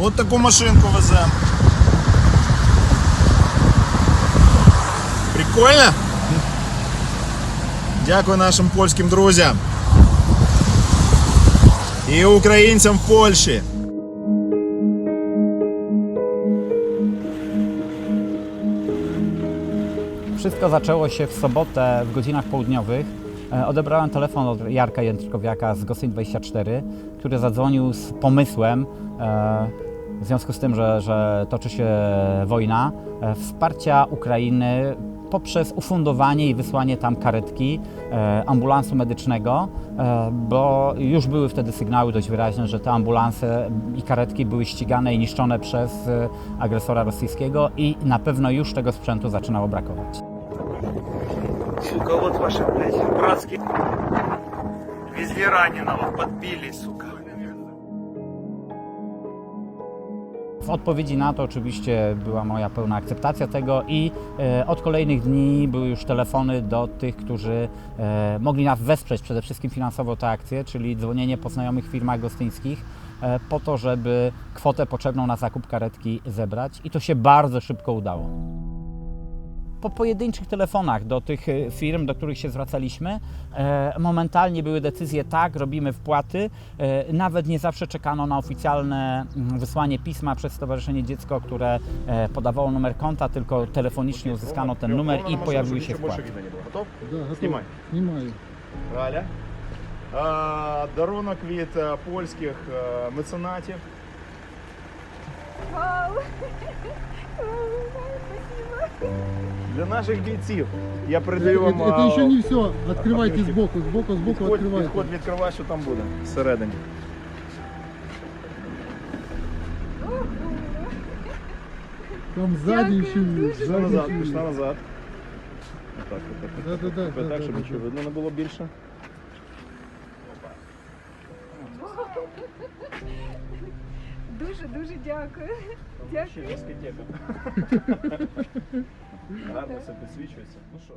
От таку машинку веземо. Прикольно? Дякую нашим польським друзям. І українцям в Польщі. Wszystko zaczęło się w sobotę w godzinach południowych. E, Odebrałem telefon od Jarka Jędrkowiaka z Gostyń24, który zadzwonił z pomysłem, e, w związku z tym, że, że toczy się wojna, e, wsparcia Ukrainy poprzez ufundowanie i wysłanie tam karetki, e, ambulansu medycznego, e, bo już były wtedy sygnały dość wyraźne, że te ambulanse i karetki były ścigane i niszczone przez e, agresora rosyjskiego i na pewno już tego sprzętu zaczynało brakować. Сука, вот ваши, блядь, братские. Везли раненого, подбили, сука. Odpowiedzi na to oczywiście była moja pełna akceptacja tego i e, od kolejnych dni były już telefony do tych, którzy e, mogli nas wesprzeć przede wszystkim finansowo tę akcję, czyli dzwonienie po znajomych firmach gostyńskich e, po to, żeby kwotę potrzebną na zakup karetki zebrać i to się bardzo szybko udało Po pojedynczych telefonach do tych e, firm, do których się zwracaliśmy, e, momentalnie były decyzje tak, robimy wpłaty. E, Nawet nie zawsze czekano na oficjalne mm, wysłanie pisma przez Stowarzyszenie Dziecko, które e, podawało numer konta, tylko telefonicznie uzyskano ten numer i pojawiły się wpłaty. Готов? Да, готов. Знімай. Знімаю. Галя. А, дарунок від е, польських е, меценатів. Вау! Вау, спасибо! Для наших бійців. Я передаю вам. Это, это а, еще не все. Открывайте Откройте. сбоку, сбоку, сбоку Підходь, открывайте. підходь, відкривай, що там буде всередині. Там сзади Дякую еще дуже. есть. Пішла Сзади назад, еще пішла есть. назад. Отак, отак, Да, отак. да, да, Тепер да, так, да, щоб да, нічого да. видно не було більше. Дуже дуже дякую. Ще Дякую. дискотека. Гарно все підсвічується. Ну що?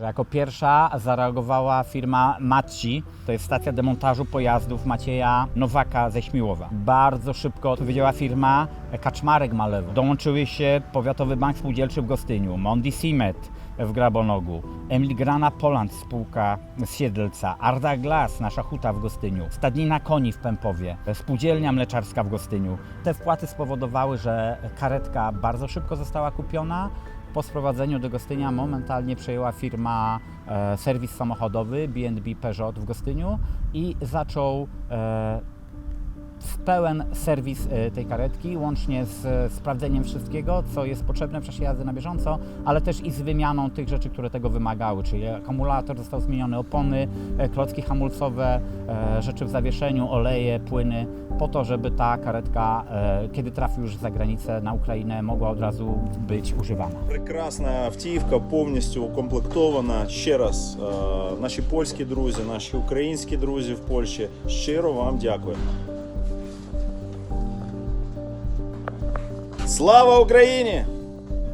Jako pierwsza zareagowała firma Matci, to jest stacja demontażu pojazdów Macieja Nowaka ze Śmiłowa. Bardzo szybko odpowiedziała firma Kaczmarek Malewo. Dołączyły się Powiatowy Bank Spółdzielczy w Gostyniu, Mondi Simet w Grabonogu, Emilgrana Poland spółka z Siedlca, Arda Glass, nasza huta w Gostyniu, Stadnina Koni w Pępowie, Spółdzielnia Mleczarska w Gostyniu. Te wpłaty spowodowały, że karetka bardzo szybko została kupiona, po sprowadzeniu do Gostynia momentalnie przejęła firma e, serwis samochodowy B&B Peugeot w Gostyniu i zaczął e, pełen serwis e, tej karetki, łącznie z e, sprawdzeniem wszystkiego, co jest potrzebne w czasie jazdy na bieżąco, ale też i z wymianą tych rzeczy, które tego wymagały, czyli akumulator został zmieniony, opony, e, klocki hamulcowe, e, rzeczy w zawieszeniu, oleje, płyny, po to, żeby ta karetka, e, kiedy trafi już za granicę na Ukrainę, mogła od razu być używana. Прекрасна автівка, повністю укомплектована. Ще раз, е, наші польські друзі, наші українські друзі в Польщі. Щиро вам дякую. Слава Україні!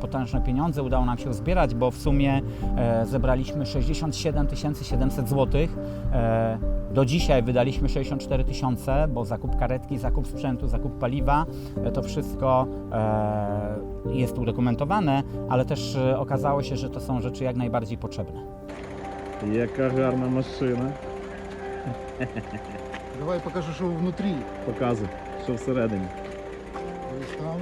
potężne pieniądze udało nam się zbierać, bo w sumie e, zebraliśmy 67 700 zł. E, do dzisiaj wydaliśmy 64 tysiące, bo zakup karetki, zakup sprzętu, zakup paliwa, e, to wszystko e, jest udokumentowane, ale też e, okazało się, że to są rzeczy jak najbardziej potrzebne. Яка гарна машина. Давай покажу, что внутри. Показуй, що всередині. То есть там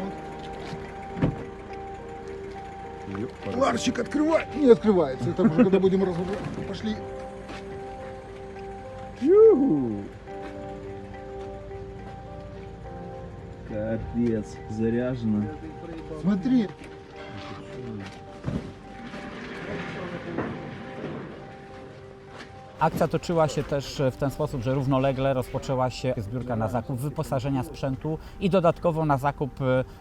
Вот. Ларчик открывай. Не открывается. Это уже когда будем разобрать. Пошли. Капець, заряжено. Смотри. Akcja toczyła się też w ten sposób, że równolegle rozpoczęła się zbiórka na zakup wyposażenia sprzętu i dodatkowo na zakup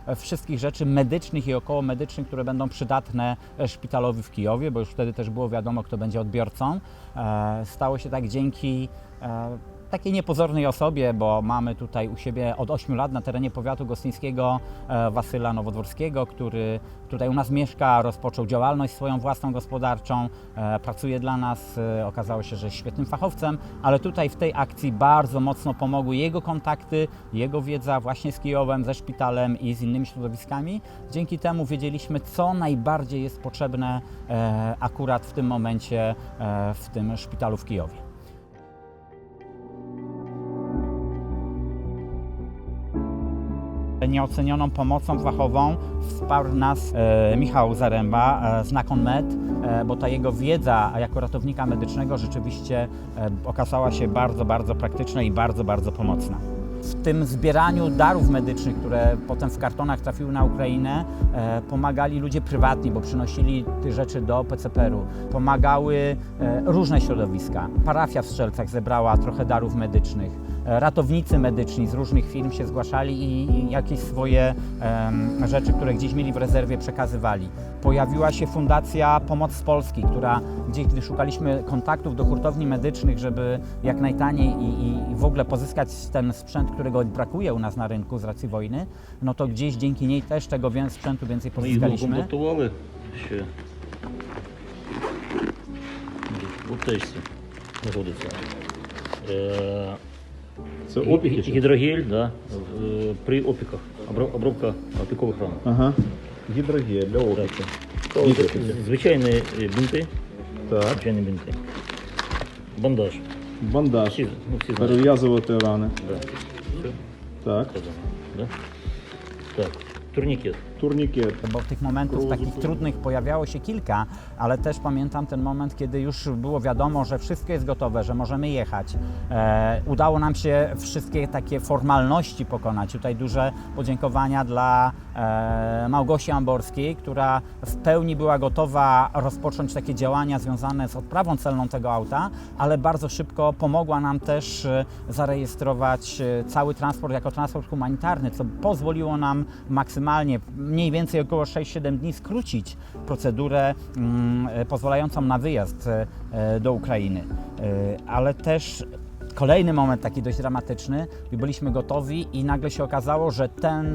e, wszystkich rzeczy medycznych i okołomedycznych, które będą przydatne e, szpitalowi w Kijowie, bo już wtedy też było wiadomo, kto będzie odbiorcą. E, Stało się tak dzięki takiej niepozornej osobie, bo mamy tutaj u siebie od 8 lat na terenie powiatu gostyńskiego e, Wasyla Nowodworskiego, który tutaj u nas mieszka, rozpoczął działalność swoją własną gospodarczą, e, pracuje dla nas, e, okazało się, że jest świetnym fachowcem, ale tutaj w tej akcji bardzo mocno pomogły jego kontakty, jego wiedza właśnie z Kijowem, ze szpitalem i z innymi środowiskami. Dzięki temu wiedzieliśmy, co najbardziej jest potrzebne akurat w tym momencie w tym szpitalu w Kijowie. Nieocenioną pomocą fachową wsparł nas e, Michał Zaręba e, z Nakon Med, e, bo ta jego wiedza jako ratownika medycznego rzeczywiście e, okazała się bardzo, bardzo praktyczna i bardzo, bardzo pomocna. W tym zbieraniu darów medycznych, które potem w kartonach trafiły na Ukrainę, pomagali ludzie prywatni, bo przynosili te rzeczy do PCPR-u. Pomagały różne środowiska. Parafia w Strzelcach zebrała trochę darów medycznych E, Ratownicy medyczni z różnych firm się zgłaszali i, i jakieś swoje em, rzeczy, które gdzieś mieli w rezerwie, przekazywali. Pojawiła się Fundacja Pomoc z Polski, która gdzieś, gdy szukaliśmy kontaktów do hurtowni medycznych, żeby jak najtaniej i, i, i w ogóle pozyskać ten sprzęt, którego brakuje u nas na rynku z racji wojny, no to gdzieś dzięki niej też tego wię- sprzętu więcej Ми його pozyskaliśmy. комплектували ще в аптечці знаходиться. Е, Це опіки? чи? Гідрогель да, в- при опіках, обро- обробка опікових ран. Ага. Гідрогель для опіки. Так. Звичайні е, бінти, Так. звичайні бінти. Бандаж. Бандаж. Всі, ну, всі знають. Перев'язувати рани. Да. Все, Так. сказано. Да? Так, Turnikiet. Turnikiet. No bo tych momentów takich trudnych pojawiało się kilka, ale też pamiętam ten moment, kiedy już było wiadomo, że wszystko jest gotowe, że możemy jechać. E, udało nam się wszystkie takie formalności pokonać. Tutaj duże podziękowania dla e, Małgosi Amborskiej, która w pełni była gotowa rozpocząć takie działania związane z odprawą celną tego auta, ale bardzo szybko pomogła nam też e, zarejestrować e, cały transport jako transport humanitarny, co pozwoliło nam maksymalnie mniej więcej około 6-7 dni skrócić procedurę mm, e, pozwalającą na wyjazd e, e, do Ukrainy. Ale też kolejny moment taki dość dramatyczny, byliśmy gotowi i nagle się okazało, że ten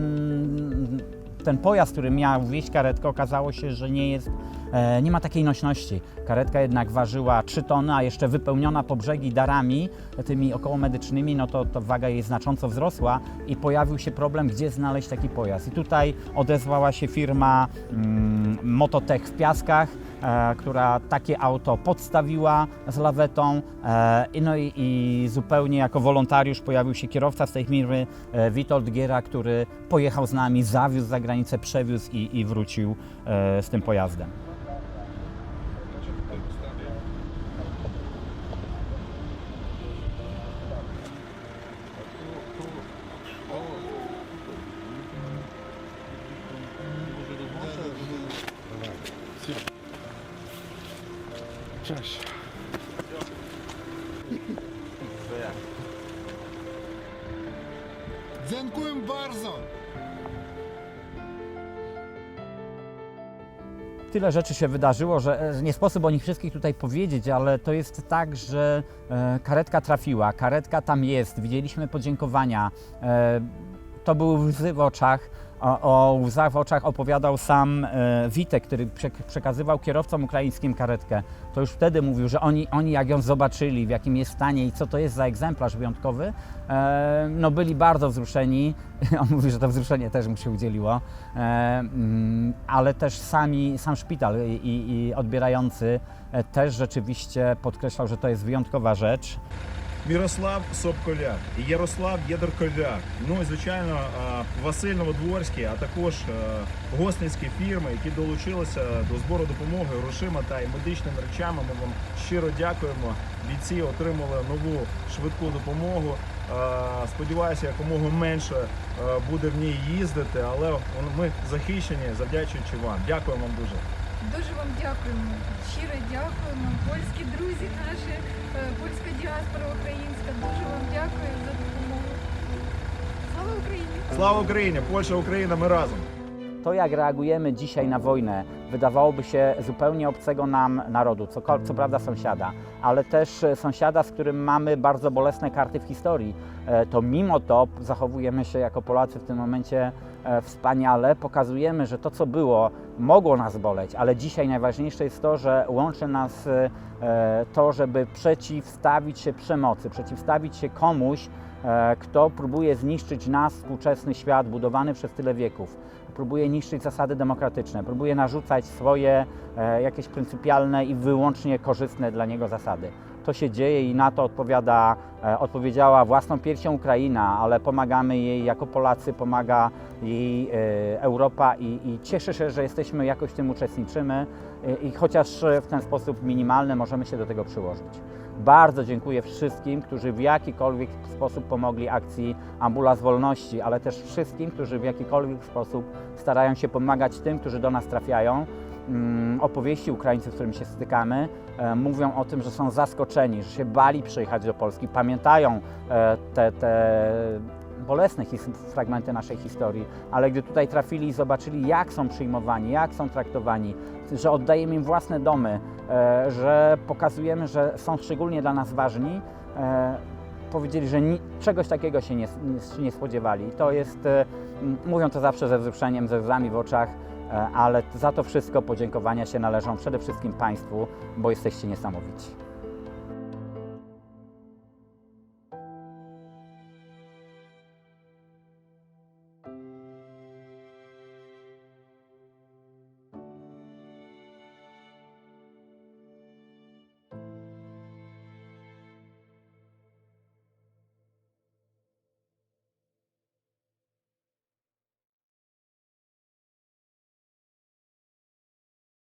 ten pojazd, który miał wieść karetkę, okazało się, że nie jest, e, nie ma takiej nośności. Karetka jednak ważyła 3 tony, a jeszcze wypełniona po brzegi darami, tymi okołomedycznymi, no to, to waga jej znacząco wzrosła i pojawił się problem, gdzie znaleźć taki pojazd. I tutaj odezwała się firma mm, Mototech w Piaskach, która takie auto podstawiła z lawetą. E, no i, i zupełnie jako wolontariusz pojawił się kierowca z tej firmy, e, Witold Giera, który pojechał z nami, zawiózł za granicę, przewiózł i, i wrócił e, z tym pojazdem. Cześć. Dziękuję bardzo. Tyle rzeczy się wydarzyło, że e, nie sposób o nich wszystkich tutaj powiedzieć, ale to jest tak, że e, karetka trafiła, karetka tam jest, widzieliśmy podziękowania. E, to były łzy w oczach. O, łzach w oczach opowiadał sam e, Witek, który prze, przekazywał kierowcom ukraińskim karetkę. To już wtedy mówił, że oni, oni jak ją zobaczyli, w jakim jest stanie i co to jest za egzemplarz wyjątkowy, e, no byli bardzo wzruszeni. On mówi, że to wzruszenie też mu się udzieliło, e, mm, ale też sami, sam szpital i, i, odbierający też rzeczywiście podkreślał, że to jest wyjątkowa rzecz. Мірослав Собколяк Ярослав Єдерковяк. Ну і звичайно Василь Новодворський, а також а, госницькі фірми, які долучилися до збору допомоги грошима та й медичними речами. Ми вам щиро дякуємо. Бійці отримали нову швидку допомогу. Сподіваюся, якомога менше буде в ній їздити, але ми захищені, завдячуючи вам. Дякую вам дуже. Дуже вам дякуємо. Щиро дякуємо. Польські друзі наші, е, польська діаспора українська. Дуже вам дякую за допомогу. Слава Україні! Слава Україні! Польща, Україна, ми разом! To, jak reagujemy dzisiaj na wojnę, wydawałoby się zupełnie obcego nam narodu, co, co prawda sąsiada, ale też e, sąsiada, z którym mamy bardzo bolesne karty w historii, e, to mimo to zachowujemy się jako Polacy w tym momencie e, wspaniale, pokazujemy, że to co było mogło nas boleć, ale dzisiaj najważniejsze jest to, że łączy nas e, to, żeby przeciwstawić się przemocy, przeciwstawić się komuś, e, kto próbuje zniszczyć nas, współczesny świat budowany przez tyle wieków. Próbuje niszczyć zasady demokratyczne, próbuje narzucać swoje e, jakieś pryncypialne i wyłącznie korzystne dla niego zasady. To się dzieje i na to odpowiada, e, odpowiedziała własną piersią Ukraina, ale pomagamy jej jako Polacy, pomaga jej e, Europa i, i cieszę się, że jesteśmy jakoś w tym uczestniczymy e, i chociaż w ten sposób minimalny możemy się do tego przyłożyć. Bardzo dziękuję wszystkim, którzy w jakikolwiek sposób pomogli akcji Ambulans Wolności, ale też wszystkim, którzy w jakikolwiek sposób starają się pomagać tym, którzy do nas trafiają. Mm, Opowieści Ukraińców, z którymi się stykamy, e, mówią o tym, że są zaskoczeni, że się bali przyjechać do Polski, pamiętają e, te, te bolesne fragmenty naszej historii, ale gdy tutaj trafili i zobaczyli, jak są przyjmowani, jak są traktowani, że oddajemy im własne domy, e, że pokazujemy, że są szczególnie dla nas ważni, powiedzieli, że ni- czegoś takiego się nie, nie, nie spodziewali. To jest, mówią to zawsze ze wzruszeniem, ze łzami w oczach, ale za to wszystko podziękowania się należą przede wszystkim Państwu, bo jesteście niesamowici.